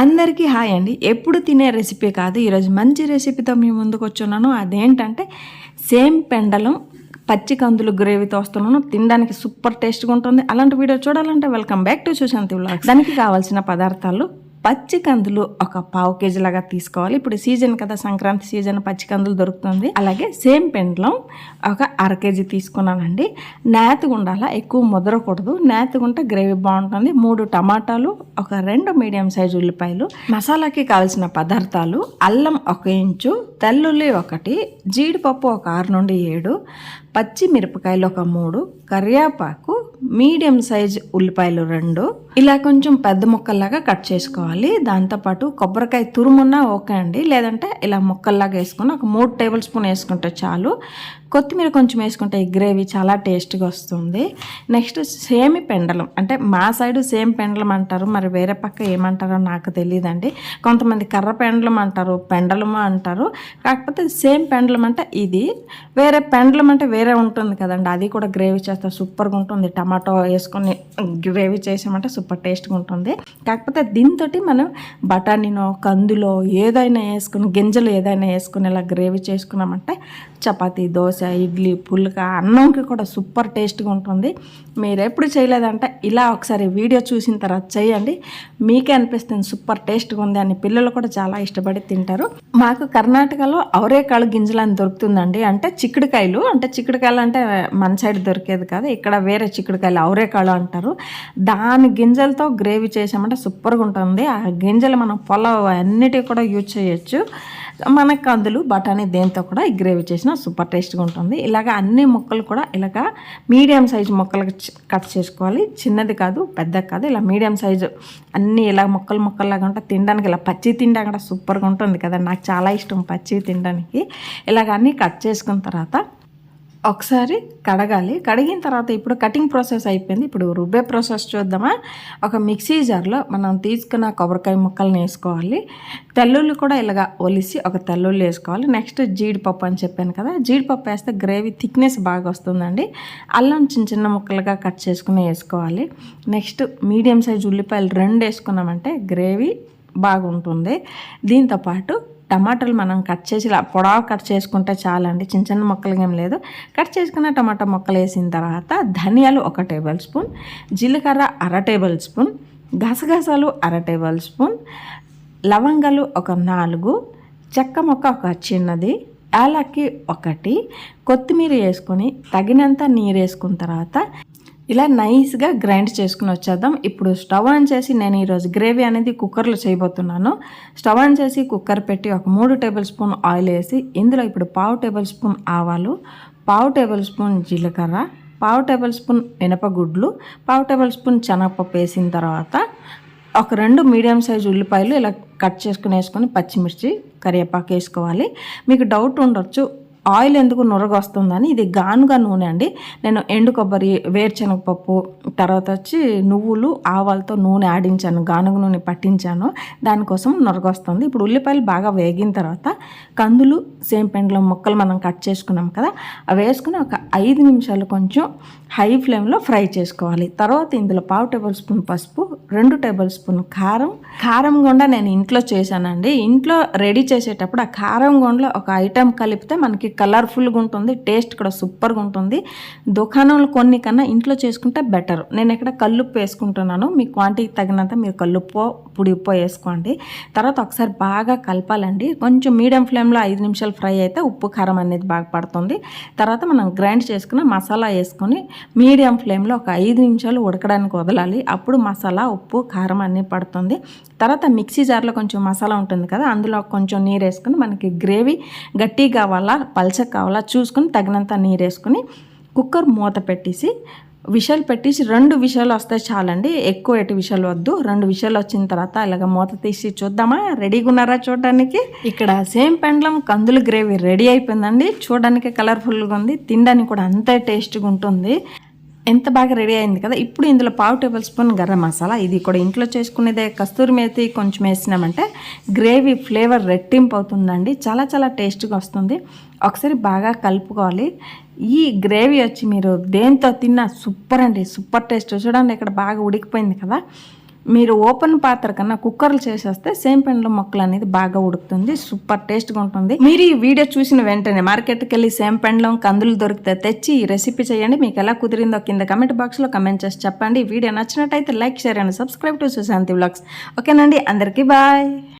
అందరికీ హాయ్ అండి. ఎప్పుడు తినే రెసిపీ కాదు ఈరోజు మంచి రెసిపీతో మీ ముందుకు వచ్చున్నాను. అదేంటంటే సేమ్ పెండలం పచ్చి కందులు గ్రేవీతో వస్తున్నాను తినడానికి సూపర్ టేస్ట్గా ఉంటుంది. అలాంటి వీడియో చూడాలంటే welcome back to Sushanti vlogs. దానికి కావాల్సిన పదార్థాలు పచ్చి కందులు ఒక పావు కేజీ లాగా తీసుకోవాలి. ఇప్పుడు సీజన్ కదా సంక్రాంతి సీజన్ పచ్చి కందులు దొరుకుతుంది. అలాగే సేమ్ పెండ్లం ఒక అర కేజీ తీసుకున్నానండి. నేతగా ఎక్కువ ముదరకూడదు. నేతగుంటే గ్రేవీ బాగుంటుంది. మూడు టమాటాలు ఒక రెండు మీడియం సైజు ఉల్లిపాయలు మసాలాకి కావాల్సిన పదార్థాలు అల్లం ఒక ఇంచు తెల్లుల్లి ఒకటి జీడిపప్పు ఒక ఆరు నుండి ఏడు పచ్చి మిరపకాయలు ఒక మూడు కరివేపాకు మీడియం సైజ్ ఉల్లిపాయలు రెండు. ఇలా కొంచెం పెద్ద ముక్కల్లాగా కట్ చేసుకోవాలి. దాంతోపాటు కొబ్బరికాయ తురుమున్నా ఓకే అండి. లేదంటే ఇలా ముక్కల్లాగా వేసుకుని ఒక మూడు టేబుల్ స్పూన్ వేసుకుంటే చాలు. కొత్తిమీర కొంచెం వేసుకుంటే ఈ గ్రేవీ చాలా టేస్ట్గా వస్తుంది. నెక్స్ట్ సేమి పెండలం. అంటే మా సైడు సేమ్ పెండలం అంటారు. మరి వేరే పక్క ఏమంటారో నాకు తెలియదండి. కొంతమంది కర్ర పెండలం అంటారు పెండలము అంటారు. కాకపోతే సేమ్ పెండలం అంటే ఇది. వేరే పెండలం అంటే వేరే ఉంటుంది కదండి. అది కూడా గ్రేవీ చేస్తే సూపర్గా ఉంటుంది. టమాటో వేసుకొని గ్రేవీ చేసామంటే సూపర్ టేస్ట్గా ఉంటుంది. కాకపోతే దీంతో మనం బఠానీనో కందులో ఏదైనా వేసుకుని గింజలు ఏదైనా వేసుకుని ఇలా గ్రేవీ చేసుకున్నామంటే చపాతి దోశ ఇడ్లీ పుల్క అన్నంకి కూడా సూపర్ టేస్ట్గా ఉంటుంది. మీరు ఎప్పుడు చేయలేదంటే ఇలా ఒకసారి వీడియో చూసిన తర్వాత చేయండి. మీకే అనిపిస్తుంది సూపర్ టేస్ట్గా ఉంది అని పిల్లలు కూడా చాలా ఇష్టపడి తింటారు. మాకు కర్ణాటకలో అవరేకాళ్ళు గింజలు అని దొరుకుతుందండి. అంటే చిక్కుడుకాయలు అంటే చిక్కుడుకాయలు అంటే మన సైడ్ దొరికేది కాదు. ఇక్కడ వేరే చిక్కుడుకాయలు అవరేకాಳು అంటారు. దాని గింజలతో గ్రేవీ చేసామంటే సూపర్గా ఉంటుంది. ఆ గింజలు మనం పొలం అన్నిటికి కూడా యూజ్ చేయొచ్చు. మన కందులు బఠానీ దేంతో కూడా ఈ గ్రేవీ చేసిన సూపర్ టేస్ట్గా ఉంటుంది. ఇలాగ అన్ని ముక్కలు కూడా ఇలాగ మీడియం సైజు ముక్కలుగా కట్ చేసుకోవాలి. చిన్నది కాదు పెద్ద కాదు. ఇలా మీడియం సైజు అన్నీ ఇలా ముక్కలు ముక్కల్లాగా ఉంటే తినడానికి ఇలా పచ్చి తినడానికి కూడా సూపర్గా ఉంటుంది కదా. నాకు చాలా ఇష్టం పచ్చి తినడానికి. ఇలాగ అన్నీ కట్ చేసుకున్న తర్వాత ఒకసారి కడగాలి. కడిగిన తర్వాత ఇప్పుడు కటింగ్ ప్రాసెస్ అయిపోయింది. ఇప్పుడు రుబ్బే ప్రాసెస్ చూద్దామా? ఒక మిక్సీ జార్లో మనం తీసుకున్న కొబ్బరికాయ ముక్కలను వేసుకోవాలి. తెల్లుల్లి కూడా ఇలాగ ఒలిసి ఒక తెల్లుల్లి వేసుకోవాలి. నెక్స్ట్ జీడిపప్పు అని చెప్పాను కదా జీడిపప్పు వేస్తే గ్రేవీ థిక్నెస్ బాగా వస్తుందండి. అల్లం చిన్న చిన్న ముక్కలుగా కట్ చేసుకుని వేసుకోవాలి. నెక్స్ట్ మీడియం సైజ్ ఉల్లిపాయలు రెండు వేసుకున్నామంటే గ్రేవీ బాగుంటుంది. దీంతోపాటు టమాటాలు మనం కట్ చేసి ఇలా పొడవ కట్ చేసుకుంటే చాలండి. చిన్న చిన్న మొక్కలు ఏం లేదు. కట్ చేసుకున్న టమాటా మొక్కలు వేసిన తర్వాత ధనియాలు ఒక టేబుల్ స్పూన్ జీలకర్ర అర టేబుల్ స్పూన్ గసగసాలు అర టేబుల్ స్పూన్ లవంగాలు ఒక నాలుగు చెక్క మొక్క ఒక చిన్నది యాలక్కి ఒకటి కొత్తిమీర వేసుకొని తగినంత నీరు వేసుకున్న తర్వాత ఇలా నైస్గా గ్రైండ్ చేసుకుని వచ్చేద్దాం. ఇప్పుడు స్టవ్ ఆన్ చేసి నేను ఈరోజు గ్రేవీ అనేది కుక్కర్లో చేయబోతున్నాను. స్టవ్ ఆన్ చేసి కుక్కర్ పెట్టి ఒక మూడు టేబుల్ స్పూన్ ఆయిల్ వేసి ఇందులో ఇప్పుడు పావు టేబుల్ స్పూన్ ఆవాలు పావు టేబుల్ స్పూన్ జీలకర్ర పావు టేబుల్ స్పూన్ మినపగుడ్లు పావు టేబుల్ స్పూన్ శనగపప్పు వేసిన తర్వాత ఒక రెండు మీడియం సైజ్ ఉల్లిపాయలు ఇలా కట్ చేసుకుని వేసుకొని పచ్చిమిర్చి కరివేపాకు వేసుకోవాలి. మీకు డౌట్ ఉండొచ్చు ఆయిల్ ఎందుకు నురగొస్తుందని ఇది గానుగా నూనె అండి. నేను ఎండు కొబ్బరి వేరుశనగపప్పు తర్వాత వచ్చి నువ్వులు ఆవాలతో నూనె ఆడించాను గానుగ నూనె పట్టించాను. దానికోసం నురగొస్తుంది. ఇప్పుడు ఉల్లిపాయలు బాగా వేగిన తర్వాత కందులు సేమ్ ముక్కలు మనం కట్ చేసుకున్నాం కదా అవి వేసుకుని ఒక ఐదు నిమిషాలు కొంచెం హై ఫ్లేమ్లో ఫ్రై చేసుకోవాలి. తర్వాత ఇందులో పావు టేబుల్ స్పూన్ పసుపు రెండు టేబుల్ స్పూన్ కారం. కారం గుండా నేను ఇంట్లో చేశానండి. ఇంట్లో రెడీ చేసేటప్పుడు ఆ కారం గుండలో ఒక ఐటెం కలిపితే మనకి కలర్ఫుల్గా ఉంటుంది టేస్ట్ కూడా సూపర్గా ఉంటుంది. దుకాణంలో కొన్ని కన్నా ఇంట్లో చేసుకుంటే బెటర్. నేను ఇక్కడ కల్లుప్పు వేసుకుంటున్నాను మీ క్వాంటిటీ తగినంత మీరు కల్లుప్పు పొడి వేసుకోండి. తర్వాత ఒకసారి బాగా కలపాలండి. కొంచెం మీడియం ఫ్లేమ్లో ఐదు నిమిషాలు ఫ్రై అయితే ఉప్పు కారం అనేది బాగా పడుతుంది. తర్వాత మనం గ్రైండ్ చేసుకున్న మసాలా వేసుకొని మీడియం ఫ్లేమ్లో ఒక ఐదు నిమిషాలు ఉడకడానికి వదలాలి. అప్పుడు మసాలా ఉప్పు కారం అన్నీ పడుతుంది. తర్వాత మిక్సీ జార్లో కొంచెం మసాలా ఉంటుంది కదా అందులో కొంచెం నీరు వేసుకుని మనకి గ్రేవీ గట్టి కావాలా పల్చగా కావాలా చూసుకుని తగినంత నీరు వేసుకుని కుక్కర్ మూత పెట్టేసి విషయాలు పెట్టేసి రెండు విషయాలు వస్తే చాలండి. ఎక్కువ ఎటు విషయాలు వద్దు. రెండు విషయాలు వచ్చిన తర్వాత ఇలాగ మూత తీసి చూద్దామా? రెడీగా ఉన్నారా చూడడానికి? ఇక్కడ సేమ్ పెండ్లం కందులు గ్రేవీ రెడీ అయిపోయిందండి. చూడడానికి కలర్ఫుల్గా ఉంది. తినడానికి కూడా అంతే టేస్ట్గా ఉంటుంది. ఎంత బాగా రెడీ అయింది కదా ఇప్పుడు ఇందులో పావు టేబుల్ స్పూన్ గరం మసాలా. ఇది కూడా ఇంట్లో చేసుకునేదే కస్తూరి మేతి కొంచెం వేసినామంటే గ్రేవీ ఫ్లేవర్ రెట్టింపు అవుతుందండి. చాలా చాలా టేస్ట్గా వస్తుంది. ఒకసారి బాగా కలుపుకోవాలి. ఈ గ్రేవీ వచ్చి మీరు దేంతో తిన్నా సూపర్ అండి సూపర్ టేస్ట్ చూడండి ఇక్కడ బాగా ఉడికిపోయింది కదా. మీరు ఓపెన్ పాత్ర కన్నా కుక్కర్లు చేసేస్తే సేమ్ పెండ్ల మొక్కలు అనేది బాగా ఉడుకుతుంది సూపర్ టేస్ట్గా ఉంటుంది. మీరు ఈ వీడియో చూసిన వెంటనే మార్కెట్కి వెళ్ళి సేమ్ పెండ్లం కందులు దొరికితే తెచ్చి ఈ రెసిపీ చేయండి. మీకు ఎలా కుదిరిందో కింద కమెంట్ బాక్స్లో కమెంట్ చేసి చెప్పండి. వీడియో నచ్చినట్టయితే like share and subscribe to Sushanti blogs. ఓకేనండి అందరికీ బాయ్.